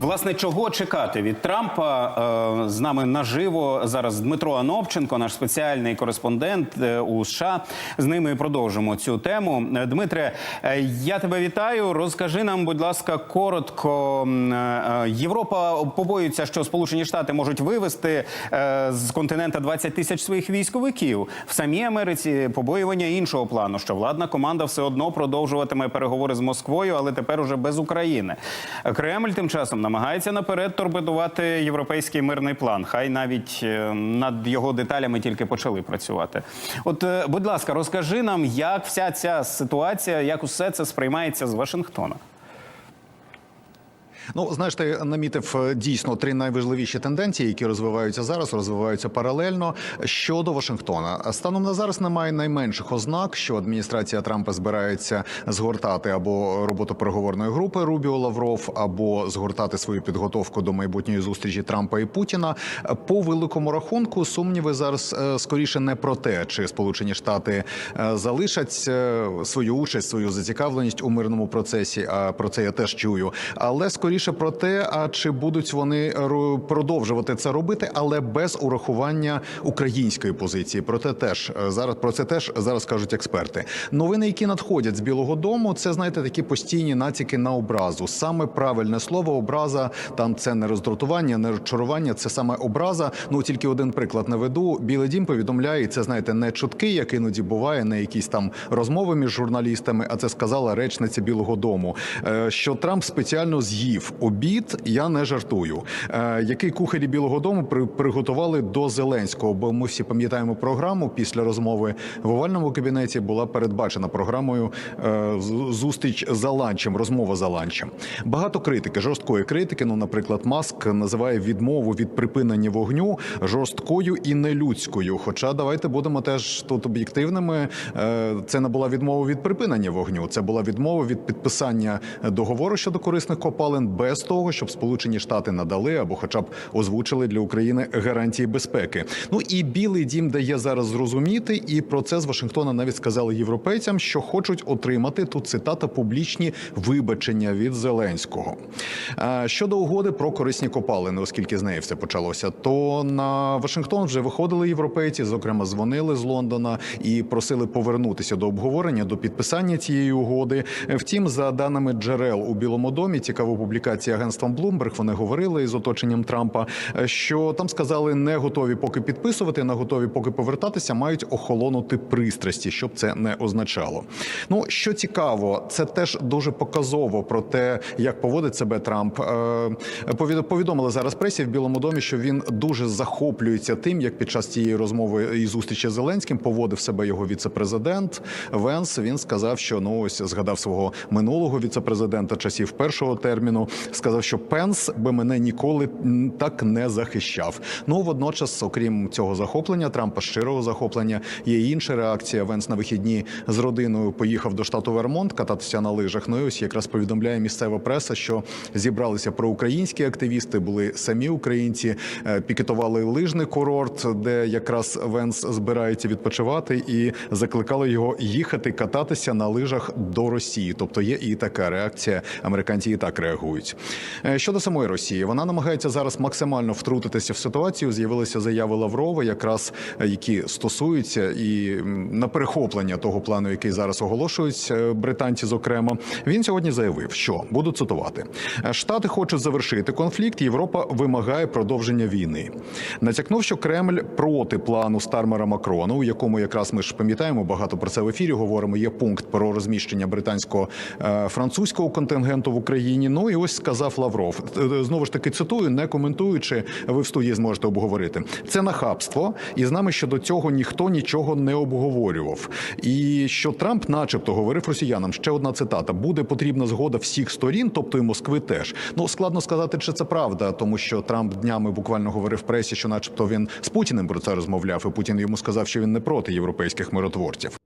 Власне, чого чекати від Трампа Е, з нами наживо зараз Дмитро Анопченко, наш спеціальний кореспондент е, у США. З ними продовжимо цю тему. Е, Дмитре, я тебе вітаю. Розкажи нам, будь ласка, коротко. Європа побоюється, що Сполучені Штати можуть вивести з континента 20 тисяч своїх військовиків. В самій Америці побоювання іншого плану, що владна команда все одно продовжуватиме переговори з Москвою, але тепер уже без України. Кремль тим часом намагається наперед торпедувати європейський мирний план. Хай навіть е, над його деталями тільки почали працювати. От, е, будь ласка, розкажи нам, як вся ця ситуація, як усе це сприймається з Вашингтона. Ну, знаєш, ти намітив е, дійсно три найважливіші тенденції, які розвиваються зараз, розвиваються паралельно щодо Вашингтона. Станом на зараз немає найменших ознак, що адміністрація Трампа збирається згортати або роботу переговорної групи Рубіо Лавров, або згортати свою підготовку до майбутньої зустрічі Трампа і Путіна. По великому рахунку сумніви зараз е, скоріше не про те, чи Сполучені Штати е, залишать свою участь, свою зацікавленість у мирному процесі. А про це я теж чую. Але скоріше про те, а чи будуть вони ро- продовжувати це робити, але без урахування української позиції. Проте теж е, зараз про це теж зараз кажуть експерти. Новини, які надходять з Білого Дому, це знаєте такі постійні націки на образу. Саме правильне слово образа. Там це не роздратування, не розчарування, це саме образа. Ну тільки один приклад наведу. Білий дім повідомляє, і це знаєте, не чутки, як іноді буває, не якісь там розмови між журналістами. А це сказала речниця Білого Дому, е, що Трамп спеціально з'їв обід. Я не жартую. Е, Який кухарі Білого Дому при- приготували до Зеленського? Бо ми всі пам'ятаємо програму після розмови в овальному кабінеті була передбачена програмою е, зустріч за ланчем, розмова за ланчем. Багато критики, жорсткої критики. Ну, наприклад, Маск називає відмову від припинення вогню жорсткою і нелюдською. Хоча давайте будемо теж тут об'єктивними. Е, Це не була відмова від припинення вогню, це була відмова від підписання договору щодо корисних копалин без того, щоб Сполучені Штати надали або, хоча б озвучили для України гарантії безпеки. Ну і Білий Дім дає зараз зрозуміти, і про це з Вашингтона навіть сказали європейцям, що хочуть отримати тут цитата публічні вибачення від Зеленського. Щодо угоди про корисні копалини, оскільки з неї все почалося, то на Вашингтон вже виходили європейці, зокрема, дзвонили з Лондона і просили повернутися до обговорення до підписання цієї угоди. Втім, за даними джерел у Білому домі, цікаво цікава публікація агентством Bloomberg, Вони говорили із оточенням Трампа, е, що там сказали, не готові поки підписувати, не готові поки повертатися, мають охолонути пристрасті, щоб це не означало. Ну що цікаво, це теж дуже показово про те, як поводить себе Трамп. Е, Повідомили зараз пресі в Білому домі, що він дуже захоплюється тим, як під час цієї розмови і зустрічі з Зеленським поводив себе його віцепрезидент Венс. Він сказав, що ну ось згадав свого минулого віцепрезидента часів першого терміну. Сказав, що Пенс би мене ніколи так не захищав. Ну водночас, окрім цього захоплення, Трампа щирого захоплення, є інша реакція. Венс на вихідні з родиною поїхав до штату Вермонт кататися на лижах. Ну і ось якраз повідомляє місцева преса, що зібралися проукраїнські активісти, були самі українці, е, пікетували лижний курорт, де якраз Венс збирається відпочивати, і закликали його їхати кататися на лижах до Росії. Тобто є і така реакція. Американці і так реагують. Е, Щодо самої Росії, вона намагається зараз максимально втрутитися в ситуацію. З'явилися заяви Лаврова, якраз е, які стосуються і на перехоплення того плану, який зараз оголошують е, британці. Зокрема, він сьогодні заявив, що буду цитувати: «Е, Штати хочуть завершити конфлікт. Європа вимагає продовження війни. Натякнув, що Кремль проти плану Стармера Макрона, у якому якраз ми ж пам'ятаємо багато про це в ефірі. Говоримо. Є пункт про розміщення британського е, французького контингенту в Україні. Ну і ось сказав Лавров. Е, Знову ж таки цитую, не коментуючи, ви в студії зможете обговорити. Це нахабство, і з нами щодо цього ніхто нічого не обговорював. І що Трамп, начебто, говорив росіянам. Ще одна цитата: буде потрібна згода всіх сторін, тобто і Москви теж. Ну складно сказати, чи це правда, тому що Трамп днями буквально говорив в пресі, що, начебто, він з Путіним про це розмовляв, і Путін йому сказав, що він не проти європейських миротворців.